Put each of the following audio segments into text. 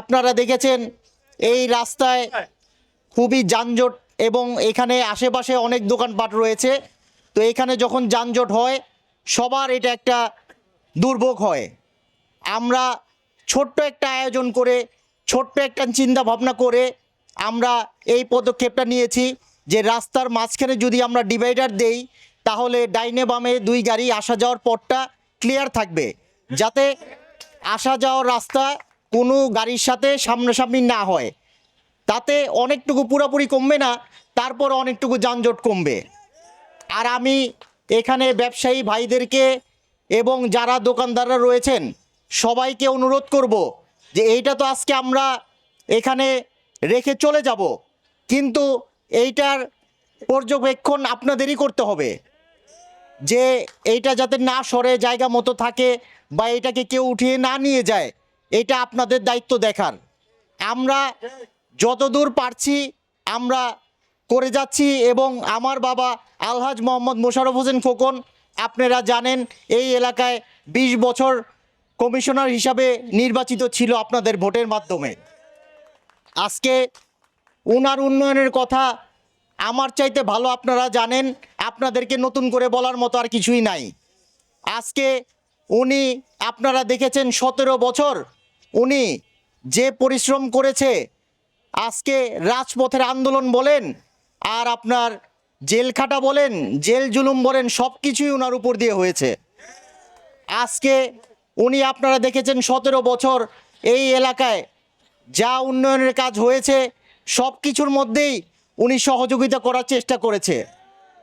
আপনারা দেখেছেন এই রাস্তায় খুবই যানজট এবং এখানে আশেপাশে অনেক দোকানপাট রয়েছে। তো এখানে যখন যানজট হয় সবার এটা একটা দুর্ভোগ হয়। আমরা ছোট্ট একটা আয়োজন করে ছোট্ট একটা চিন্তা ভাবনা করে আমরা এই পদক্ষেপটা নিয়েছি যে রাস্তার মাঝখানে যদি আমরা ডিভাইডার দেই তাহলে ডাইনে বামে দুই গাড়ি আসা যাওয়ার পথটা ক্লিয়ার থাকবে। যাতে আসা যাওয়ার রাস্তা কোনো গাড়ির সাথে সামনাসামনি না হয়। তাতে অনেকটুকু পুরোপুরি কমবে না তারপর অনেকটুকু যানজট কমবে। আর আমি এখানে ব্যবসায়ী ভাইদেরকে এবং যারা দোকানদাররা রয়েছেন, সবাইকে অনুরোধ করব যে এইটা তো আজকে আমরা এখানে রেখে চলে যাব। কিন্তু এইটার পর্যবেক্ষণ আপনাদেরই করতে হবে যে এইটা যাতে না সরে, জায়গা মতো থাকে বা এটাকে কেউ উঠিয়ে না নিয়ে যায়। এটা আপনাদের দায়িত্ব দেখার আমরা যতদূর পারছি আমরা করে যাচ্ছি এবং আমার বাবা আলহাজ মোহাম্মদ মোশারফ হোসেন খোকন, আপনারা জানেন এই এলাকায় ২০ বছর কমিশনার হিসাবে নির্বাচিত ছিল আপনাদের ভোটের মাধ্যমে। আজকে ওনার উন্নয়নের কথা আমার চাইতে ভালো আপনারা জানেন, আপনাদেরকে নতুন করে বলার মতো আর কিছুই নাই। আজকে উনি, আপনারা দেখেছেন সতেরো বছর উনি যে পরিশ্রম করেছে, আজকে রাজপথের আন্দোলন বলেন, আর আপনার জেল খাটা বলেন, জেল জুলুম বলেন সব কিছুই ওনার উপর দিয়ে হয়েছে। আজকে উনি আপনারা দেখেছেন সতেরো বছর এই এলাকায় যা উন্নয়নের কাজ হয়েছে সব কিছুর মধ্যেই উনি সহযোগিতা করার চেষ্টা করেছে।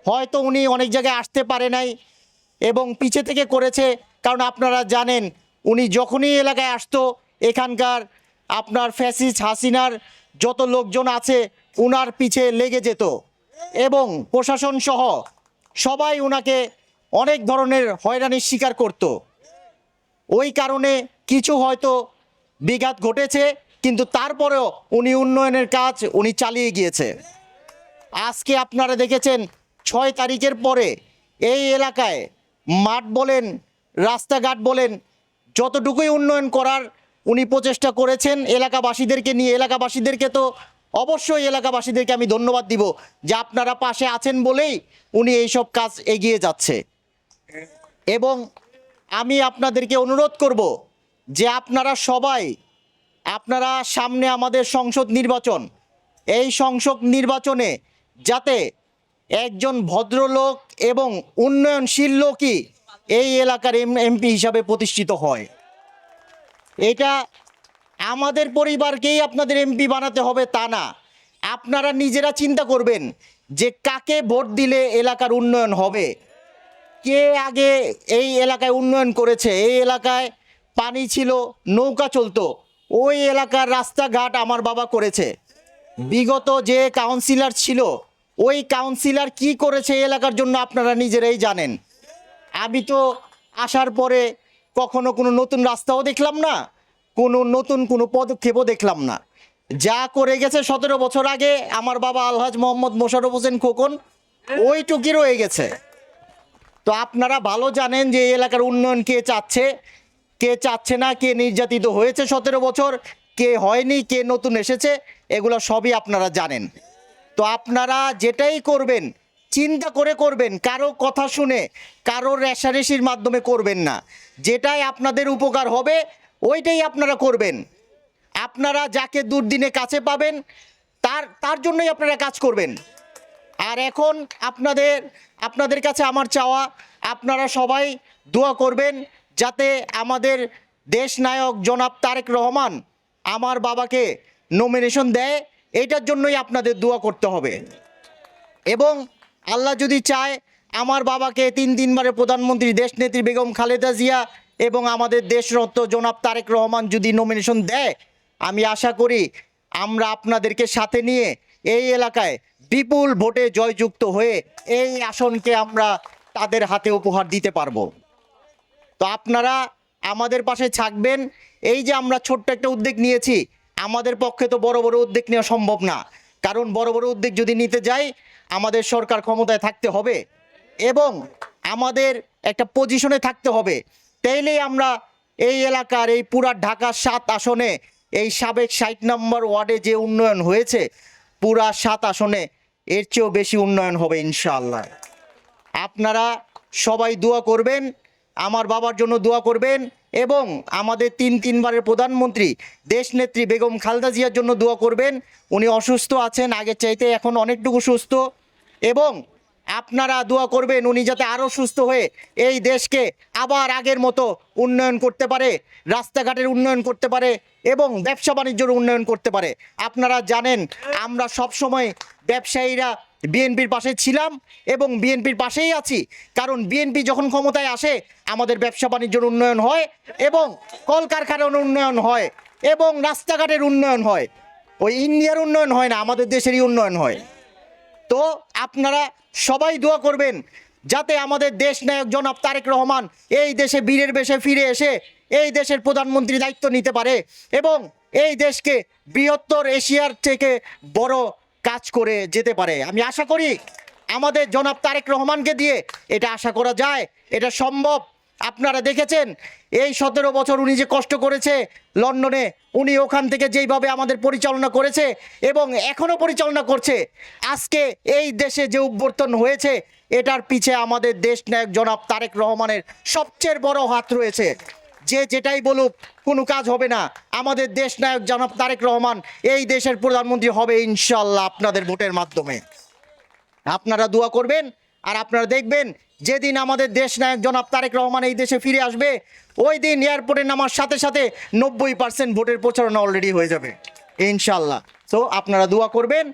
হয়তো উনি অনেক জায়গায় আসতে পারে নাই এবং পিছে থেকে করেছে, কারণ আপনারা জানেন, উনি যখনই এলাকায় আসতো এখানকার আপনার ফ্যাসিস হাসিনার যত লোকজন আছে, উনার পিছে লেগে যেত। এবং প্রশাসন সহ সবাই উনাকে অনেক ধরনের হয়রানির শিকার করতো। ওই কারণে কিছু হয়তো বিঘাত ঘটেছে, কিন্তু তারপরেও উনি উন্নয়নের কাজ উনি চালিয়ে গিয়েছে। আজকে আপনারা দেখেছেন, ছয় তারিখের পরে এই এলাকায় মাঠ বলেন, রাস্তাঘাট বলেন, যতটুকুই উন্নয়ন করার উনি প্রচেষ্টা করেছেন এলাকাবাসীদেরকে নিয়ে। এলাকাবাসীদেরকে তো অবশ্যই এলাকাবাসীদেরকে আমি ধন্যবাদ দিব যে আপনারা পাশে আছেন বলেই উনি এইসব কাজ এগিয়ে যাচ্ছে। এবং আমি আপনাদেরকে অনুরোধ করব যে আপনারা সবাই, আপনারা সামনে আমাদের সংসদ নির্বাচন, এই সংসদ নির্বাচনে যাতে একজন ভদ্রলোক এবং উন্নয়নশীল লোকই এই এলাকার এমপি হিসাবে প্রতিষ্ঠিত হয়। এটা আমাদের পরিবারকেই আপনাদের এমপি বানাতে হবে তা না। আপনারা নিজেরা চিন্তা করবেন যে কাকে ভোট দিলে এলাকার উন্নয়ন হবে। কে আগে এই এলাকায় উন্নয়ন করেছে? এই এলাকায় পানি ছিল, নৌকা চলতো। ওই এলাকার রাস্তাঘাট আমার বাবা করেছে। বিগত যে কাউন্সিলর ছিল, ওই কাউন্সিলর কি করেছে এলাকার জন্য আপনারা নিজেরাই জানেন। আমি তো আসার পরে কখনো কোনো নতুন রাস্তাও দেখলাম না, কোনো নতুন কোনো পদক্ষেপও দেখলাম না। যা করে গেছে সতেরো বছর আগে আমার বাবা আলহাজ মোহাম্মদ মোশারফ হোসেন খোকন ওইটুকি রয়ে গেছে। তো আপনারা ভালো জানেন যে এই এলাকার উন্নয়ন কে চাচ্ছে কে চাচ্ছে না, কে নির্যাতিত হয়েছে সতেরো বছর, কে হয়নি, কে নতুন এসেছে, এগুলো সবই আপনারা জানেন। তো আপনারা যেটাই করবেন চিন্তা করে করবেন, কারও কথা শুনে কারও রেশারেশির মাধ্যমে করবেন না। যেটাই আপনাদের উপকার হবে, ওইটাই আপনারা করবেন। আপনারা যাকে দুর্দিনে কাছে পাবেন, তার তার জন্যই আপনারা কাজ করবেন। আর এখন আপনাদের আপনাদের কাছে আমার চাওয়া, আপনারা সবাই দোয়া করবেন যাতে আমাদের দেশ নায়ক জনাব তারেক রহমান আমার বাবাকে নমিনেশন দেয়, এইটার জন্যই আপনাদের দোয়া করতে হবে। এবং আল্লাহ যদি চায়, আমার বাবাকে তিন তিনবারের প্রধানমন্ত্রী দেশনেত্রী বেগম খালেদা জিয়া এবং আমাদের দেশরত্ন জনাব তারেক রহমান যদি নমিনেশন দেয়, আমি আশা করি আমরা আপনাদেরকে সাথে নিয়ে এই এলাকায় বিপুল ভোটে জয়যুক্ত হয়ে এই আসনকে আমরা তাদের হাতে উপহার দিতে পারব। তো আপনারা আমাদের পাশে থাকবেন। এই যে আমরা ছোট্ট একটা উদ্যোগ নিয়েছি, আমাদের পক্ষে তো বড় বড় উদ্যোগ নেওয়া সম্ভব না। কারণ বড় বড় উদ্যোগ যদি নিতে যাই, আমাদের সরকার ক্ষমতায় থাকতে হবে এবং আমাদের একটা পজিশনে থাকতে হবে। তাইলেই আমরা এই এলাকার, এই পুরা ঢাকার সাত আসনে, এই সাবেক ষাট নম্বর ওয়ার্ডে যে উন্নয়ন হয়েছে, পুরা সাত আসনে এর চেয়েও বেশি উন্নয়ন হবে ইনশাআল্লাহ। আপনারা সবাই দোয়া করবেন, আমার বাবার জন্য দোয়া করবেন এবং আমাদের তিন তিনবারের প্রধানমন্ত্রী দেশনেত্রী বেগম খালেদা জিয়ার জন্য দোয়া করবেন। উনি অসুস্থ আছেন, আগের চাইতে এখন অনেকটুকু সুস্থ। এবং আপনারা দোয়া করবেন উনি যাতে আরও সুস্থ হয়ে এই দেশকে আবার আগের মতো উন্নয়ন করতে পারে, রাস্তাঘাটের উন্নয়ন করতে পারে এবং ব্যবসা বাণিজ্যের উন্নয়ন করতে পারে। আপনারা জানেন, আমরা সব সময় ব্যবসায়ীরা বিএনপির পাশে ছিলাম এবং বিএনপির পাশেই আছি। কারণ বিএনপি যখন ক্ষমতায় আসে, আমাদের ব্যবসা বাণিজ্যের উন্নয়ন হয় এবং কলকারখানার উন্নয়ন হয় এবং রাস্তাঘাটের উন্নয়ন হয়। ওই ইন্ডিয়ার উন্নয়ন হয় না, আমাদের দেশেরই উন্নয়ন হয়। তো আপনারা সবাই দোয়া করবেন যাতে আমাদের দেশ নায়ক জনাব তারেক রহমান এই দেশে বীরের বেশে ফিরে এসে এই দেশের প্রধানমন্ত্রী দায়িত্ব নিতে পারে এবং এই দেশকে বৃহত্তর এশিয়ার থেকে বড় কাজ করে যেতে পারে। আমি আশা করি আমাদের জনাব তারেক রহমানকে দিয়ে এটা আশা করা যায়, এটা সম্ভব। আপনারা দেখেছেন, এই সতেরো বছর উনি যে কষ্ট করেছে লন্ডনে, উনি ওখান থেকে যেইভাবে আমাদের পরিচালনা করেছে এবং এখনও পরিচালনা করছে, আজকে এই দেশে যে উদ্বর্তন হয়েছে, এটার পিছে আমাদের দেশ নায়ক জনাব তারেক রহমানের সবচেয়ে বড় হাত রয়েছে। যে যেটাই বলুক, কোনো কাজ হবে না। আমাদের দেশ নায়ক জনাব তারেক রহমান, এই দেশের প্রধানমন্ত্রী হবে ইনশাল্লাহ আপনাদের ভোটের মাধ্যমে। আপনারা দোয়া করবেন, আর আপনারা দেখবেন, যেদিন আমাদের দেশ নায়ক জনাব তারেক রহমান এই দেশে ফিরে আসবে, ওই দিন এয়ারপোর্টে নামার সাথে সাথে নব্বই পার্সেন্ট ভোটের প্রচারণা অলরেডি হয়ে যাবে ইনশাল্লাহ তো আপনারা দোয়া করবেন